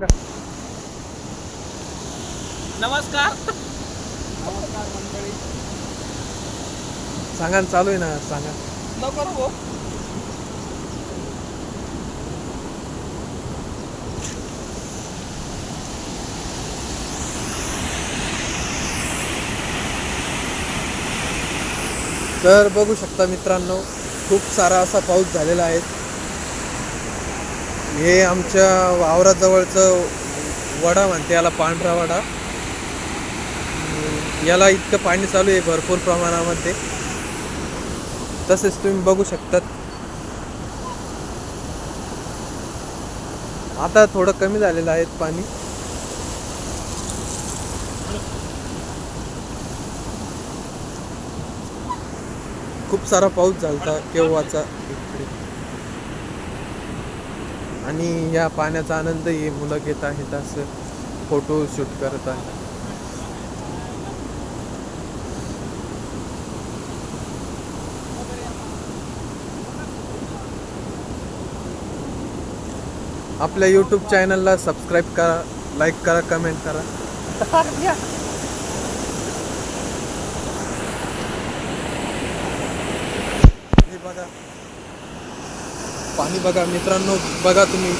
नमस्कार. नमस्कार मंडळी सांगा ना, चालू आहे ना सांगा. नको रे भाऊ. तर बघू शकता मित्रांनो खूप सारा असा पाऊस झालेला आहे. हे आमच्या वावराजवळचं वडा म्हणते याला पांढरा वडा. याला इतकं पाणी चालू आहे भरपूर प्रमाणामध्ये. तसेच तुम्ही बघू शकतात. आता थोडं कमी झालेलं आहे पाणी. खूप सारा पाऊस झालता केव्हाचा. इकडे आणि या पाण्याचा आनंदही मुलं घेत आहेत असं फोटो शूट करत आहे आपल्या यूट्यूब चॅनलला सबस्क्राईब करा लाईक करा कमेंट करा हे बघा पाणी बघा मित्रांनो बघा तुम्ही.